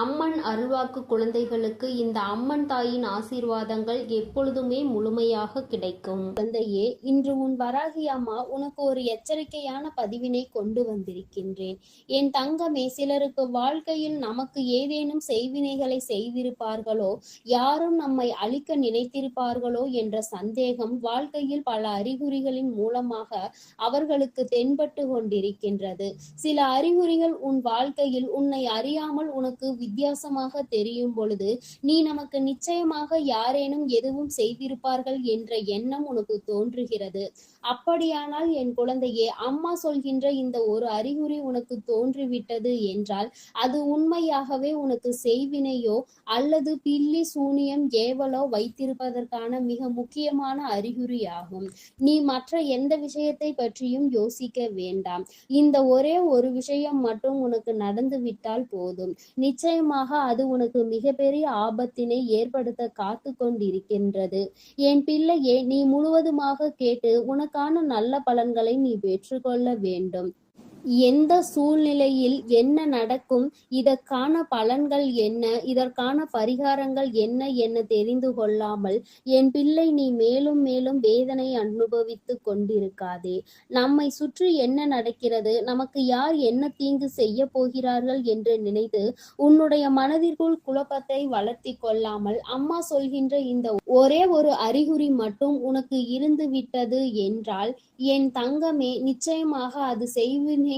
அம்மன் அருள்வாக்கு குழந்தைகளுக்கு இந்த அம்மன் தாயின் ஆசீர்வாதங்கள் எப்பொழுதுமே முழுமையாக கிடைக்கும். குழந்தையே இன்று உன் வராகி அம்மா உனக்கு ஒரு எச்சரிக்கையான பதிவினை கொண்டு வந்திருக்கின்றேன். என் தங்கமே சிலருக்கு வாழ்க்கையில் நமக்கு ஏதேனும் செய்வினைகளை செய்திருப்பார்களோ யாரும் நம்மை அழிக்க நினைத்திருப்பார்களோ என்ற சந்தேகம் வாழ்க்கையில் பல அறிகுறிகளின் மூலமாக அவர்களுக்கு தென்பட்டு கொண்டிருக்கின்றது. சில அறிகுறிகள் உன் வாழ்க்கையில் உன்னை அறியாமல் உனக்கு வித்தியாசமாக தெரியும் பொழுது நீ நமக்கு நிச்சயமாக யாரேனும் எதுவும் செய்திருப்பார்கள் என்ற எண்ணம் உனக்கு தோன்றுகிறது. அப்படியானால் என் குழந்தையே அம்மா சொல்கின்ற இந்த ஒரு அறிகுறி உனக்கு தோன்றிவிட்டது என்றால் அது உண்மையாகவே உனக்கு செய்வினையோ அல்லது பில்லி சூனியம் ஏவலோ வைத்திருப்பதற்கான மிக முக்கியமான அறிகுறியாகும். நீ மற்ற எந்த விஷயத்தை பற்றியும் யோசிக்க வேண்டாம். இந்த ஒரே ஒரு விஷயம் மட்டும் உனக்கு நடந்து விட்டால் போதும் நிச்சயமாக அது உனக்கு மிகப்பெரிய ஆபத்தினை ஏற்படுத்த காத்து கொண்டிருக்கின்றது. என் பிள்ளையே நீ முழுவதுமாக கேட்டு உனக்கான நல்ல பலன்களை நீ பெற்றுக்கொள்ள வேண்டும். எந்த சூழ்நிலையில் என்ன நடக்கும் இதற்கான பலன்கள் என்ன இதற்கான பரிகாரங்கள் என்ன என தெரிந்து கொள்ளாமல் என் பிள்ளை நீ மேலும் மேலும் வேதனை அனுபவித்து கொண்டிருக்காதே. நம்மை சுற்றி என்ன நடக்கிறது? நமக்கு யார் என்ன தீங்கு செய்ய போகிறார்கள்? என்று நினைத்து உன்னுடைய மனதிற்குள் குழப்பத்தை வளர்த்தி கொள்ளாமல் அம்மா சொல்கின்ற இந்த ஒரே ஒரு அறிகுறி மட்டும் உனக்கு இருந்து விட்டது என்றால் என் தங்கமே நிச்சயமாக அது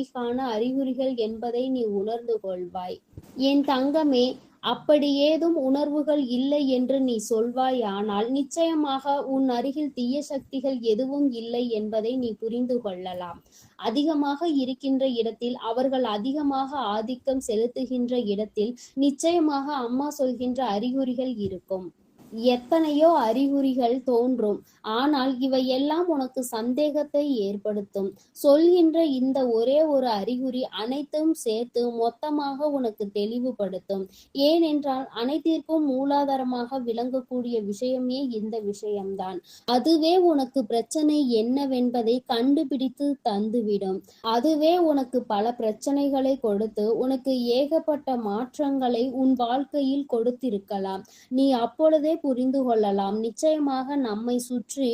செய்வினைக்கான அறிகுறிகள் என்பதை நீ உணர்ந்து கொள்வாய். என் தங்கமே அப்படி ஏதும் உணர்வுகள் இல்லை என்று நீ சொல்வாயானால் நிச்சயமாக உன் அருகில் தீய சக்திகள் எதுவும் இல்லை என்பதை நீ புரிந்து கொள்ளலாம். அதிகமாக இருக்கின்ற இடத்தில் அவர்கள் அதிகமாக ஆதிக்கம் செலுத்துகின்ற இடத்தில் நிச்சயமாக அம்மா சொல்கின்ற அறிகுறிகள் இருக்கும். எத்தனையோ அறிகுறிகள் தோன்றும். ஆனால் இவை எல்லாம் உனக்கு சந்தேகத்தை ஏற்படுத்தும். சொல்கின்ற இந்த ஒரே ஒரு அறிகுறி அனைத்தும் சேர்த்து மொத்தமாக உனக்கு தெளிவுபடுத்தும். ஏனென்றால் அனைத்திற்கும் மூலாதாரமாக விளங்கக்கூடிய விஷயமே இந்த விஷயம்தான். அதுவே உனக்கு பிரச்சனை என்னவென்பதை கண்டுபிடித்து தந்துவிடும். அதுவே உனக்கு பல பிரச்சனைகளை கொடுத்து உனக்கு ஏகப்பட்ட மாற்றங்களை உன் வாழ்க்கையில் கொடுத்திருக்கலாம். நீ அப்பொழுதே புரிந்து கொள்ளலாம். நிச்சயமாக நம்மை சுற்றி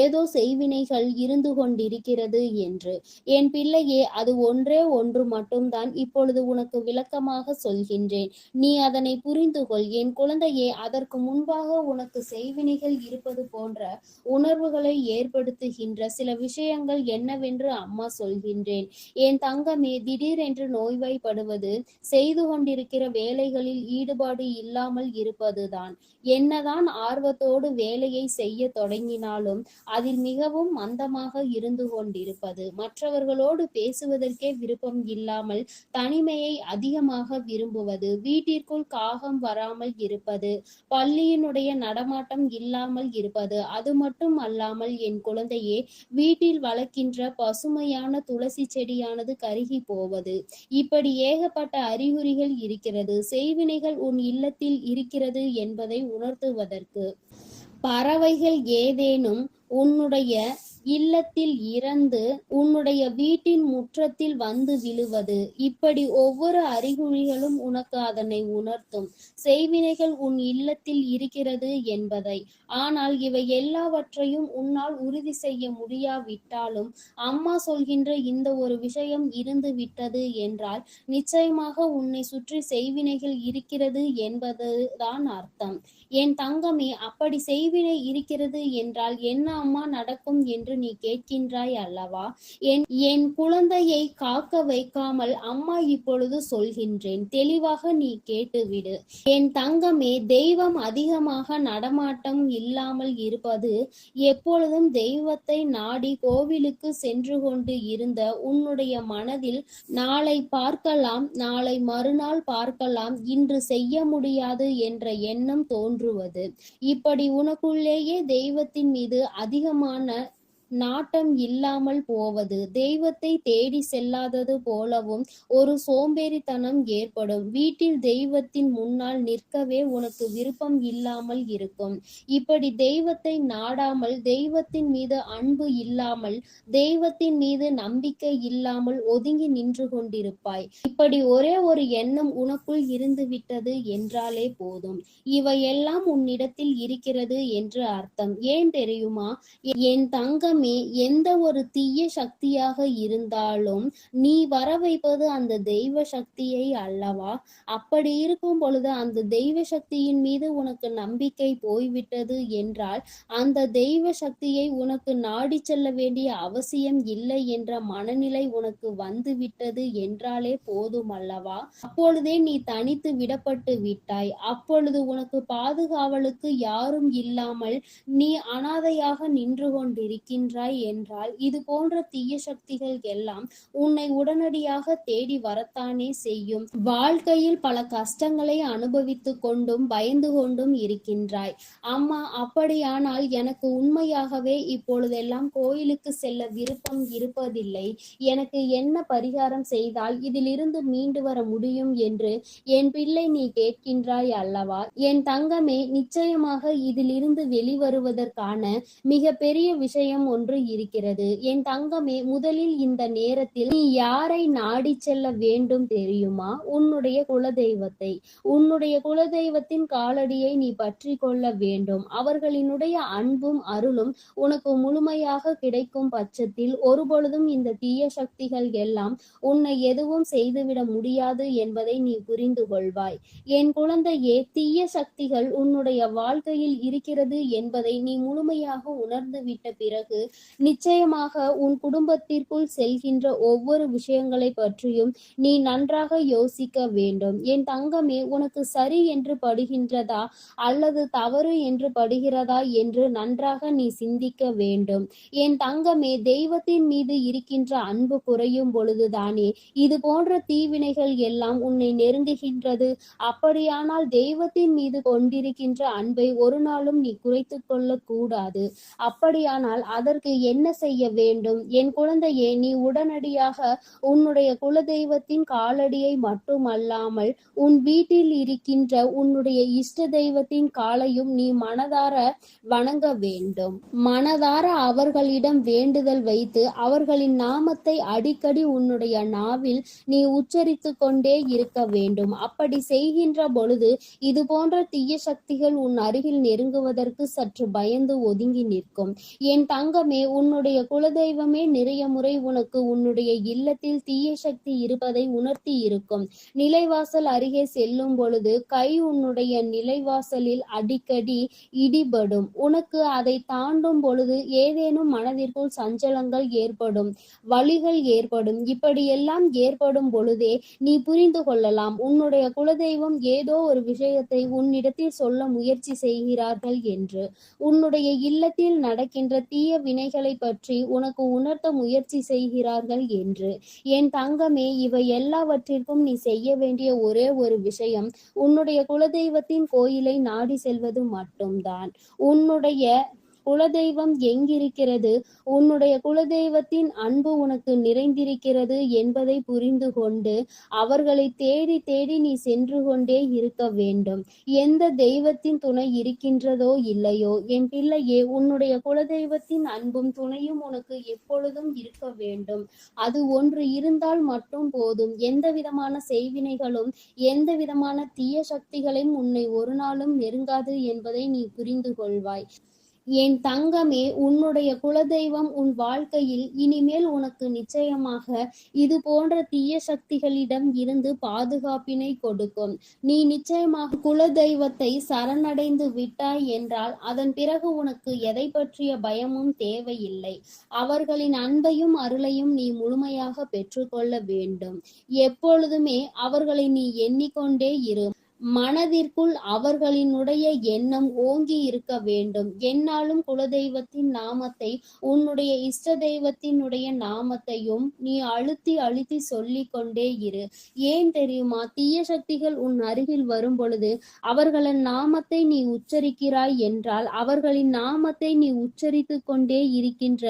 ஏதோ செய்வினைகள் இருந்து கொண்டிருக்கிறது என்று. என் பிள்ளையே அது ஒன்றே ஒன்று மட்டும்தான் இப்பொழுது உனக்கு விளக்கமாக சொல்கின்றேன். நீ அதனை புரிந்து கொள். என் குழந்தையே அதற்கு முன்பாக உனக்கு செய்வினைகள் இருப்பது போன்ற உணர்வுகளை ஏற்படுத்துகின்ற சில விஷயங்கள் என்னவென்று அம்மா சொல்கின்றேன். என் தங்கமே திடீரென்று நோய்வாய்ப்படுவது செய்து கொண்டிருக்கிற வேலைகளில் ஈடுபாடு இல்லாமல் இருப்பதுதான். என்ன என்னதான் ஆர்வத்தோடு வேலையை செய்ய தொடங்கினாலும் அதில் மிகவும் மந்தமாக இருந்து கொண்டிருப்பது. மற்றவர்களோடு பேசுவதற்கே விருப்பம் இல்லாமல் தனிமையை அதிகமாக விரும்புவது வீட்டிற்குள் காகம் வராமல் இருப்பது பள்ளியினுடைய நடமாட்டம் இல்லாமல் இருப்பது அது மட்டும் அல்லாமல் என் குழந்தையே வீட்டில் வளர்க்கின்ற பசுமையான துளசி செடியானது கருகி போவது. இப்படி ஏகப்பட்ட அறிகுறிகள் இருக்கிறது. செய்வினைகள் உன் இல்லத்தில் இருக்கிறது என்பதை உணர்த்துவதற்கு பறவைகள் ஏதேனும் உன்னுடைய இல்லத்தில் இறந்து உன்னுடைய வீட்டின் முற்றத்தில் வந்து விழுவது. இப்படி ஒவ்வொரு அறிகுறிகளும் உனக்கு அதனை உணர்த்தும். செய்வினைகள் உன் இல்லத்தில் இருக்கிறது என்பதை. ஆனால் இவை எல்லாவற்றையும் உன்னால் உறுதி செய்ய முடியாவிட்டாலும் அம்மா சொல்கின்ற இந்த ஒரு விஷயம் இருந்து விட்டது என்றால் நிச்சயமாக உன்னை சுற்றி செய்வினைகள் இருக்கிறது என்பதுதான் அர்த்தம். என் தங்கமே அப்படி செய்வினை இருக்கிறது என்றால் என்ன அம்மா நடக்கும் என்று நீ கேட்கின்றாய் அல்லவா? என் என் குழந்தையை காக்க வைக்காமல் அம்மா இப்பொழுது சொல்கின்றேன். தெளிவாக நீ கேட்டுவிடு. என் தங்கமே தெய்வம் அதிகமாக நடமாட்டம் இல்லாமல் இருப்பது எப்பொழுதும் தெய்வத்தை நாடி கோவிலுக்கு சென்று கொண்டு இருந்த உன்னுடைய மனதில் நாளை பார்க்கலாம் நாளை மறுநாள் பார்க்கலாம் இன்று செய்ய முடியாது என்ற எண்ணம் தோன்றுவது. இப்படி உனக்குள்ளேயே தெய்வத்தின் மீது அதிகமான நாட்டம் இல்லாமல் போவது தெய்வத்தை தேடி செல்லாதது போலவும் ஒரு சோம்பேறித்தனம் ஏற்படும். வீட்டில் தெய்வத்தின் முன்னால் நிற்கவே உனக்கு விருப்பம் இல்லாமல் இருக்கும். இப்படி தெய்வத்தை நாடாமல் தெய்வத்தின் மீது அன்பு இல்லாமல் தெய்வத்தின் மீது நம்பிக்கை இல்லாமல் ஒதுங்கி நின்று கொண்டிருப்பாய். இப்படி ஒரே ஒரு எண்ணம் உனக்குள் இருந்து விட்டது என்றாலே போதும். இவையெல்லாம் உன்னிடத்தில் இருக்கிறது என்று அர்த்தம். ஏன் தெரியுமா? என் தங்கம் எந்த ஒரு தீய சக்தியாக இருந்தாலும் நீ வர வைப்பது அந்த தெய்வ சக்தியை அல்லவா? அப்படி இருக்கும் பொழுது அந்த தெய்வ சக்தியின் மீது உனக்கு நம்பிக்கை போய்விட்டது என்றால் அந்த தெய்வ சக்தியை உனக்கு நாடி செல்ல வேண்டிய அவசியம் இல்லை என்ற மனநிலை உனக்கு வந்து விட்டது என்றாலே போதும் அல்லவா? அப்பொழுதே நீ தனித்து விடப்பட்டு விட்டாய். அப்பொழுது உனக்கு பாதுகாவலுக்கு யாரும் இல்லாமல் நீ அனாதையாக நின்று கொண்டிருக்கின்றாய் என்றால் இது போன்ற தீய சக்திகள் எல்லாம் உன்னை உடனடியாக தேடி வரத்தானே செய்யும். வாழ்க்கையில் பல கஷ்டங்களை அனுபவித்துக் கொண்டும் பயந்து கொண்டும் இருக்கின்றாய். அம்மா அப்படியானால் எனக்கு உண்மையாகவே இப்பொழுதெல்லாம் கோயிலுக்கு செல்ல விருப்பம் இருப்பதில்லை. எனக்கு என்ன பரிகாரம் செய்தால் இதிலிருந்து மீண்டு வர முடியும் என்று என் பிள்ளை நீ கேட்கின்றாய் அல்லவா? என் தங்கமே நிச்சயமாக இதிலிருந்து வெளிவருவதற்கான மிக பெரிய விஷயம் ஒன்று இருக்கிறது. என் தங்கமே முதலில் இந்த நேரத்தில் நீ யாரை நாடி செல்ல வேண்டும் தெரியுமா? உன்னுடைய குலதெய்வத்தை. உன்னுடைய குலதெய்வத்தின் காலடியை நீ பற்றி கொள்ள வேண்டும். அவர்களினுடைய அன்பும் அருளும் உனக்கு முழுமையாக கிடைக்கும் பட்சத்தில் ஒருபொழுதும் இந்த தீய சக்திகள் எல்லாம் உன்னை எதுவும் செய்துவிட முடியாது என்பதை நீ புரிந்து கொள்வாய். என் குழந்தையே தீய சக்திகள் உன்னுடைய வாழ்க்கையில் இருக்கிறது என்பதை நீ முழுமையாக உணர்ந்து விட்ட பிறகு நிச்சயமாக உன் குடும்பத்திற்குள் செல்கின்ற ஒவ்வொரு விஷயங்களை பற்றியும் நீ நன்றாக யோசிக்க வேண்டும். என் தங்கமே உனக்கு சரி என்று படுகின்றதா அல்லது தவறு என்று படுகிறதா என்று நன்றாக நீ சிந்திக்க வேண்டும். என் தங்கமே தெய்வத்தின் மீது இருக்கின்ற அன்பு குறையும் பொழுதுதானே இது போன்ற தீவினைகள் எல்லாம் உன்னை நெருங்குகின்றது. அப்படியானால் தெய்வத்தின் மீது கொண்டிருக்கின்ற அன்பை ஒரு நாளும் நீ குறைத்து கொள்ள கூடாது. அப்படியானால் அதற்கு அதற்கு என்ன செய்ய வேண்டும்? என் குழந்தையே நீ உடனடியாக உன்னுடைய குலதெய்வத்தின் காலடியை மட்டுமல்லாமல் உன் வீட்டில் இருக்கின்ற உன்னுடைய இஷ்ட தெய்வத்தின் காலையும் நீ மனதார வணங்க வேண்டும். மனதார அவர்களிடம் வேண்டுதல் வைத்து அவர்களின் நாமத்தை அடிக்கடி உன்னுடைய நாவில் நீ உச்சரித்து கொண்டே இருக்க வேண்டும். அப்படி செய்கின்ற பொழுது இது போன்ற தீய சக்திகள் உன் அருகில் நெருங்குவதற்கு சற்று பயந்து ஒதுங்கி நிற்கும். என் தங்க தெய்வமே உன்னுடைய குலதெய்வமே நிறைய முறை உனக்கு உன்னுடைய இல்லத்தில் தீய சக்தி இருப்பதை உணர்த்தி இருக்கும். நிலைவாசல் அருகே செல்லும் பொழுது கை உன்னுடைய நிலைவாசலில் அடிக்கடி இடிபடும். உனக்கு அதை தாண்டும் பொழுது ஏதேனும் மனதிற்குள் சஞ்சலங்கள் ஏற்படும். வழிகள் ஏற்படும். இப்படியெல்லாம் ஏற்படும் பொழுதே நீ புரிந்து கொள்ளலாம். உன்னுடைய குலதெய்வம் ஏதோ ஒரு விஷயத்தை உன்னிடத்தில் சொல்ல முயற்சி செய்கிறார்கள் என்று. உன்னுடைய இல்லத்தில் நடக்கின்ற தீய வினைகளை பற்றி உனக்கு உணர்த்த முயற்சி செய்கிறார்கள் என்று. என் தங்கமே இவை எல்லாவற்றிற்கும் நீ செய்ய வேண்டிய ஒரே ஒரு விஷயம் உன்னுடைய குலதெய்வத்தின் கோயிலை நாடி செல்வது மட்டும்தான். உன்னுடைய குலதெய்வம் எங்கிருக்கிறது? உன்னுடைய குலதெய்வத்தின் அன்பு உனக்கு நிறைந்திருக்கிறது என்பதை புரிந்து கொண்டு அவர்களை தேடி தேடி நீ சென்று கொண்டே இருக்க வேண்டும். எந்த தெய்வத்தின் துணை இருக்கின்றதோ இல்லையோ என் பிள்ளையே உன்னுடைய குலதெய்வத்தின் அன்பும் துணையும் உனக்கு எப்பொழுதும் இருக்க வேண்டும். அது ஒன்று இருந்தால் மட்டும் போதும். எந்த விதமான செய்வினைகளும் எந்த விதமான தீய சக்திகளையும் உன்னை ஒரு நாளும் நெருங்காது என்பதை நீ புரிந்து கொள்வாய். என் தங்கமே உன்னுடைய குலதெய்வம் உன் வாழ்க்கையில் இனிமேல் உனக்கு நிச்சயமாக இது போன்ற தீய சக்திகளிடம் இருந்து பாதுகாப்பினை கொடுக்கும். நீ நிச்சயமாக குலதெய்வத்தை சரணடைந்து விட்டாய் என்றால் அதன் பிறகு உனக்கு எதை பற்றிய பயமும் தேவையில்லை. அவர்களின் அன்பையும் அருளையும் நீ முழுமையாக பெற்றுக்கொள்ள வேண்டும். எப்பொழுதுமே அவர்களை நீ எண்ணிக்கொண்டே இரு. மனதிற்குள் அவர்களினுடைய எண்ணம் ஓங்கி இருக்க வேண்டும். என்னாலும் குலதெய்வத்தின் நாமத்தை உன்னுடைய இஷ்ட தெய்வத்தினுடைய நாமத்தையும் நீ அழுத்தி அழுத்தி சொல்லிக் கொண்டே இரு. ஏன் தெரியுமா? தீய சக்திகள் உன் அருகில் வரும் பொழுது அவர்களின் நாமத்தை நீ உச்சரிக்கிறாய் என்றால் அவர்களின் நாமத்தை நீ உச்சரித்து கொண்டே இருக்கின்ற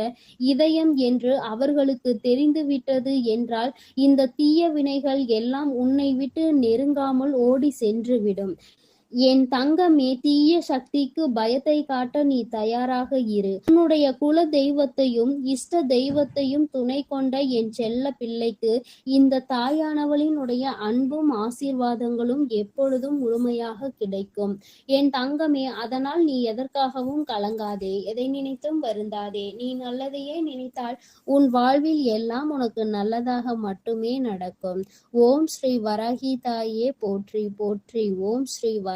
இதயம் என்று அவர்களுக்கு தெரிந்துவிட்டது என்றால் இந்த தீய வினைகள் எல்லாம் உன்னை விட்டு நெருங்காமல் ஓடி சென்றுவிடும். என் தங்கமே தீய சக்திக்கு பயத்தை காட்ட நீ தயாராக இரு. உன்னுடைய குல தெய்வத்தையும் இஷ்ட தெய்வத்தையும் துணை கொண்ட என் செல்ல பிள்ளைக்கு இந்த தாயானவளினுடைய அன்பும் ஆசீர்வாதங்களும் எப்பொழுதும் முழுமையாக கிடைக்கும். என் தங்கமே அதனால் நீ எதற்காகவும் கலங்காதே எதை நினைத்தும் வருந்தாதே. நீ நல்லதையே நினைத்தால் உன் வாழ்வில் எல்லாம் உனக்கு நல்லதாக மட்டுமே நடக்கும். ஓம் ஸ்ரீ வராகி தாயே போற்றி போற்றி. ஓம் ஸ்ரீ வர